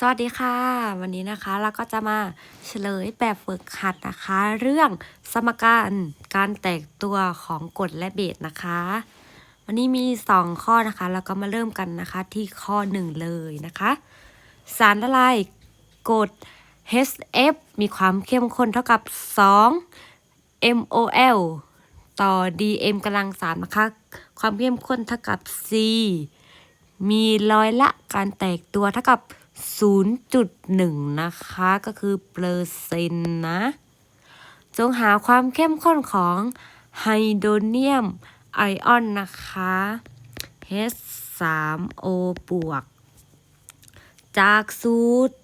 สวัสดีค่ะ วันนี้นะคะเราก็จะมาเฉลยแบบฝึกหัดนะคะ เรื่องสมการการแตกตัวของกฎและเบสนะคะ วันนี้มี 2 ข้อนะคะแล้วก็มาเริ่มกันนะคะที่ข้อ 1 เลยนะคะ สารละลายกรด HF มีความเข้มข้นเท่ากับ 2 MOL ต่อ DM กำลังสามนะคะ ความเข้มข้นเท่ากับ C มีร้อยละการแตกตัวเท่ากับ 0.1 นะคะ ก็คือเปอร์เซ็นต์นะ จงหาความเข้มข้นของไฮโดรเนียมไอออนนะคะ H3O บวก จากสูตร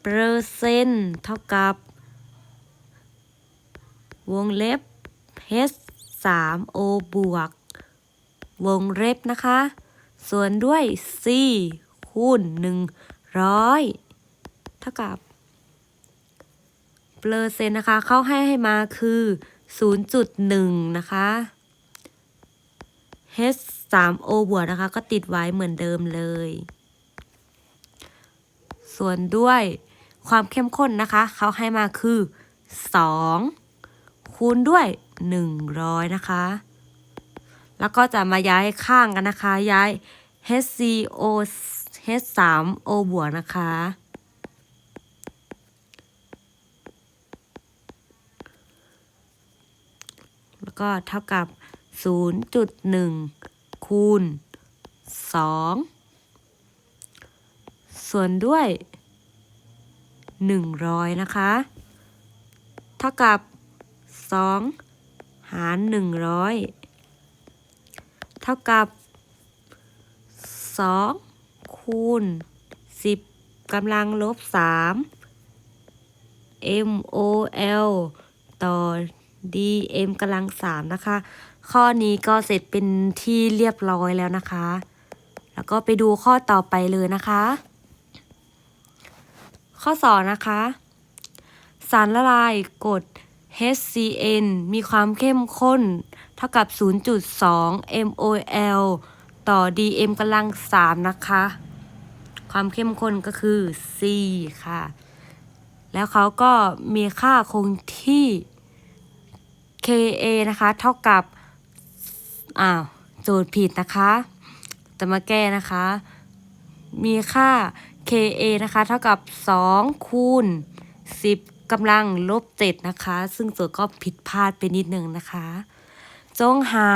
เปอร์เซ็นต์เท่ากับ วงเล็บ H3O บวก วงเล็บนะคะ ส่วนด้วย c คูณ100 เท่ากับเปอร์เซ็นต์นะคะ เขาให้ให้มาคือ 0.1 นะคะ h 3 o บวกนะคะ ก็ติดไว้เหมือนเดิมเลย ส่วนด้วยความเข้มข้นนะคะ เขาให้มาคือ 2 คูณด้วย 100 นะคะ แล้วก็จะมาย้ายข้างกันนะคะ ย้าย HCO H3O บวกนะคะ แล้วก็เท่ากับ 0.1 คูณ 2 ส่วนด้วย 100 นะคะ เท่ากับ 2 หาร 100 เท่ากับ 2 คูณ 10กำลังลบ 3 MOL ต่อ DM กำลัง 3 นะคะ ข้อนี้ก็เสร็จเป็นที่เรียบร้อยแล้วนะคะ แล้วก็ไปดูข้อต่อไปเลยนะคะ ข้อ2นะคะ สารละลายกรด HCN มีความเข้มข้น ท่ากับ 0.2 MOL ต่อ DM กำลัง 3 นะคะ ความเข้มข้นก็คือ C ค่ะ แล้วเขาก็มีค่าคงที่ KA นะคะ เท่ากับ อ้าว โจทย์ผิดนะคะ จะมาแก้นะคะ มีค่า KA นะคะ เท่ากับ 2 คูณ 10กำลังลบ7นะคะ ซึ่งโจทย์ก็ผิดพลาดไปนิดนึงนะคะ จงหา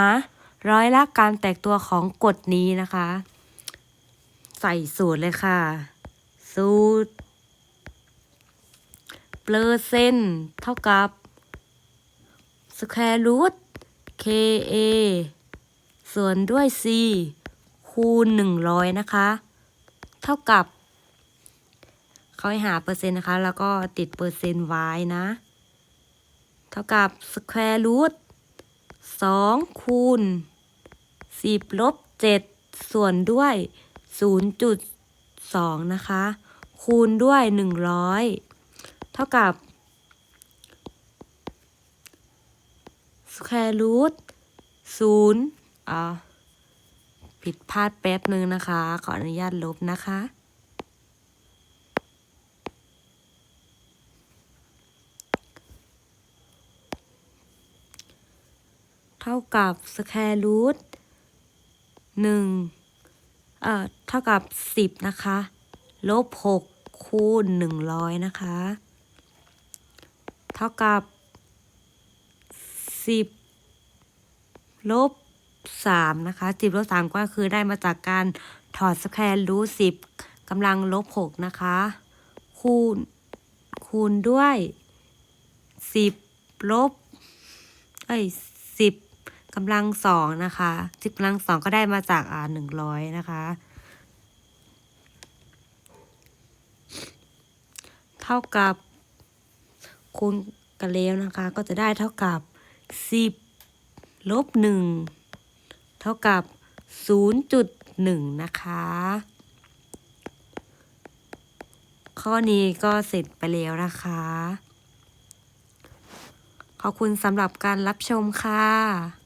ร้อยละการแตกตัวของกฎนี้นะคะ ใส่สูตรเลยค่ะ สูตร เปอร์เซ็นต์เท่ากับ square root ka ส่วนด้วย c คูณ 100 นะคะ เท่ากับ เขาให้หาเปอร์เซ็นต์นะคะ แล้วก็ติดเปอร์เซ็นต์ไว้นะ เท่ากับสแควรูท square root 2คูณ10ลบ7ส่วนด้วย0.2นะคะ คูณด้วย100เท่ากับ square root 0อ่าผิดพลาดแป๊บนึงนะคะ ขออนุญาตลบนะคะ เท่ากับ square root หนึ่งเอ่อเท่ากับสิบนะคะ ลบหกคูณหนึ่งร้อยนะคะ เท่ากับสิบลบสามนะคะสิบลบสามก็คือได้มาจากการถอดสแควร์รูทสิบกำลังลบหกนะคะ คูณคูณด้วยสิบลบเอ้ยสิบ กำลังสองนะคะสิบกำลังสองก็ได้มาจากอ่าหนึ่งร้อยนะคะ เท่ากับคูณกันแล้วนะคะ ก็จะได้เท่ากับสิบลบหนึ่งเท่ากับศูนย์จุดหนึ่งนะคะ ข้อนี้ก็เสร็จไปแล้วนะคะ ขอบคุณสำหรับการรับชมค่ะ